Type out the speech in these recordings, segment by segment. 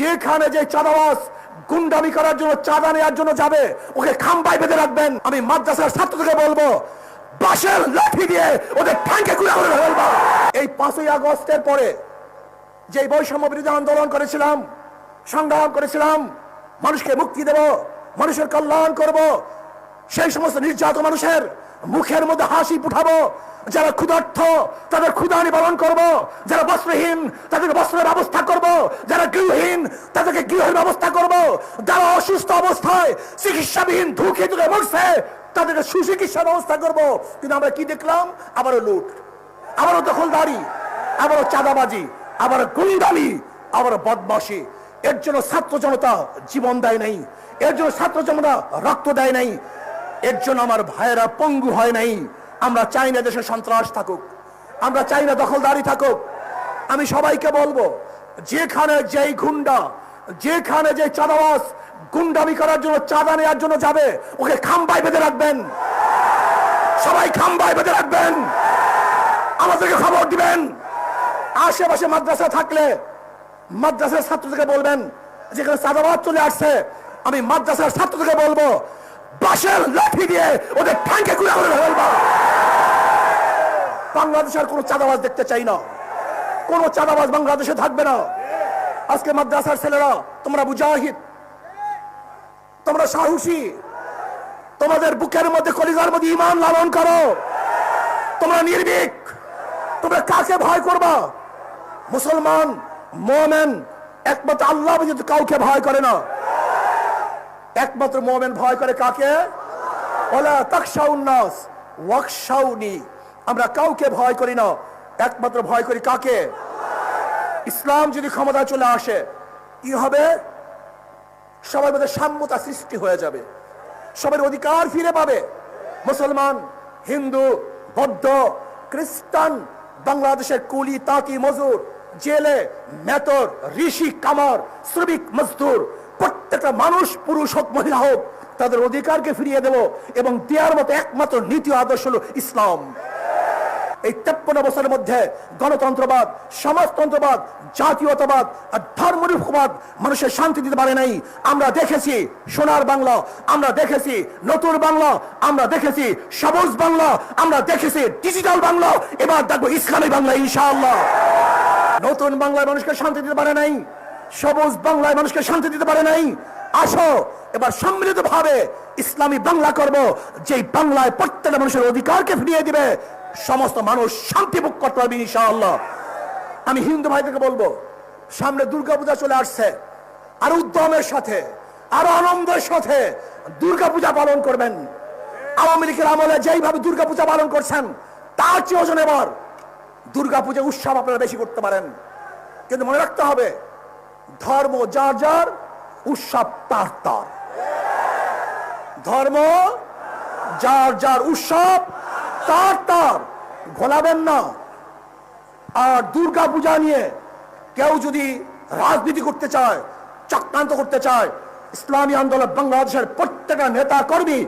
যেখানে যে চাঁদাবাস গুন্ডামি করার জন্য, চাঁদা নেওয়ার জন্য যাবে, ওকে খাম্বাই বেঁধে রাখবেন। আমি মাদ্রাসার ছাত্রদেরকে বলব, বাঁশের লাঠি দিয়ে ওদের ঠ্যাঙ্কে গুলা করে ফেলব। এই পাঁচই আগস্টের পরে যে বৈষম্য বিরোধী আন্দোলন করেছিলাম, সংগ্রাম করেছিলাম, মানুষকে মুক্তি দেব, মানুষের কল্যাণ করব, সেই সমস্ত নির্যাত মানুষের মুখের মধ্যে হাসি ফুটাবো, যারা ক্ষুধার্থ তাদের ক্ষুধা নিবারণ করব, যারা বস্ত্রহীন তাদের বস্ত্রের ব্যবস্থা করব, যারা গৃহহীন তাদেরকে গৃহের ব্যবস্থা করব। যারা অসুস্থ অবস্থায় চিকিৎসাবিহীন ধুকে ধুকে মরছে, তাদেরকে সুচিকিৎসার ব্যবস্থা করব। কিন্তু আমরা কি দেখলাম? আবারও লুট, আবারও দখলদারি, আবারও চাঁদাবাজি আবার গুন্ডামি আবার বদমাসি এর জন্য ছাত্র জনতা জীবন দেয় নাই, এর জন্য ছাত্র জনতা রক্ত দেয় নাই, এর জন্য আমার ভাইয়েরা পঙ্গু হয় নাই। আমরা চাই না দেশে সন্ত্রাস থাকুক, আমরা চাই না দখলদারি থাকুক। আমি সবাইকে বলব, যেখানে যেই গুন্ডা, যেখানে যে চাঁদাবাস গুন্ডামি করার জন্য, চাঁদা নেওয়ার জন্য যাবে, ওকে খাম্বাই বেঁধে রাখবেন। সবাই খাম্বাই বেঁধে রাখবেন। আমাদেরকে খবর দিবেন। আশেপাশে মাদ্রাসা থাকলে মাদ্রাসার ছাত্রদেরকে বলবেন, যেখানে চাঁদাবাদ চলে আসছে, আমি মাদ্রাসার ছাত্রদেরকে বলব, বাঁশের লাঠি দিয়ে ওদের ঠ্যাঙ্কে গুলা করে ফেলব। বাংলাদেশের কোনো চাঁদাবাজ দেখতে চাই না। কোনো চাঁদাবাজ বাংলাদেশে থাকবে না। আজকে মাদ্রাসার ছেলেরা, তোমরা মুজাহিদ, তোমরা সাহসী, তোমাদের বুকের মধ্যে কলিজার মধ্যে ইমান লালন করো। তোমরা নির্ভীক, তোমরা কাকে ভয় করবা? মুসলমান, মোমেন, একমাত্র আল্লাহ ব্যতীত কাউকে ভয় করে না। একমাত্র মোমেন ভয় করে কাকে? ওলা তাকশাউন্নাস ওয়াকশাউনি আমরা কাউকে ভয় করি না। একমাত্র ভয় করি কাকে? ইসলাম যদি ক্ষমতা চলে আসে, কি হবে? সবার মধ্যে সাম্যতা সৃষ্টি হয়ে যাবে। সবার অধিকার ফিরে পাবে। মুসলমান, হিন্দু, বৌদ্ধ, খ্রিস্টান, বাংলাদেশের কুলি, তাঁতি, মজুর, জেলে, মেতর, ঋষি, কামার, শ্রমিক, মজদুর, প্রত্যেকটা মানুষ, পুরুষ হোক, মহিলা হোক, তাদের অধিকারকে ফিরিয়ে দেব এবং দেওয়ার মতো একমাত্র নীতি আদর্শ হল ইসলাম। এই তেপ্পন্ন বছরের মধ্যে গণতন্ত্রবাদ, সমাজতন্ত্রবাদ, জাতীয়তাবাদ আর ধর্মনিরপেক্ষবাদ মানুষের শান্তি দিতে পারে নাই। আমরা দেখেছি সোনার বাংলা, আমরা দেখেছি নতুন বাংলা, আমরা দেখেছি সবুজ বাংলা, আমরা দেখেছি ডিজিটাল বাংলা, এবার দেখব ইসলামী বাংলা ইনশাআল্লাহ। নতুন বাংলায় মানুষকে শান্তি দিতে পারে নাই, সবুজ বাংলায় মানুষকে শান্তি দিতে পারে নাই। আসো, এবার সম্মিলিত ভাবে ইসলামী বাংলা করব যে বাংলায় প্রত্যেকটা মানুষের অধিকারকে ফিরিয়ে দিবে সমস্ত মানুষ শান্তি ভোগ করতে পারবে ইনশাআল্লাহ। আমি হিন্দু ভাইদেরকে বলব, সামনে দুর্গাপূজা চলে আসছে, আর উদ্যমের সাথে, আরও আনন্দের সাথে দুর্গাপূজা পালন করবেন। আওয়ামী লীগের আমলে যেইভাবে দুর্গাপূজা পালন করছেন, তার চেয়ে ওজন এবার দুর্গাপূজা উৎসব আপনারা বেশি করতে পারেন। কিন্তু মনে রাখতে হবে, ধর্ম যার যার, উৎসব তার তার। ধর্ম যার যার, উৎসব তার তার? ঘোলাবেন না। আর দুর্গা পূজা নিয়ে কেউ যদি রাজনীতি করতে চায়, চক্রান্ত করতে চায়, ইসলামী আন্দোলন বাংলাদেশের প্রত্যেকটা নেতা কর্মী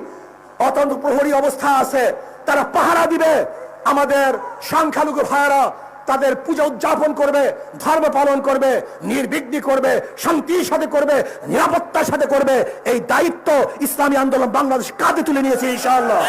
অতন্ত্র প্রহরী অবস্থা আছে, তারা পাহারা দিবে। আমাদের সংখ্যালঘু ভাইয়েরা তাদের পূজা উদযাপন করবে, ধর্ম পালন করবে, নির্বিঘ্নি করবে, শান্তির সাথে করবে, নিরাপত্তার সাথে করবে। এই দায়িত্ব ইসলামী আন্দোলন বাংলাদেশ কাঁধে তুলে নিয়েছে, ইনশাআল্লাহ।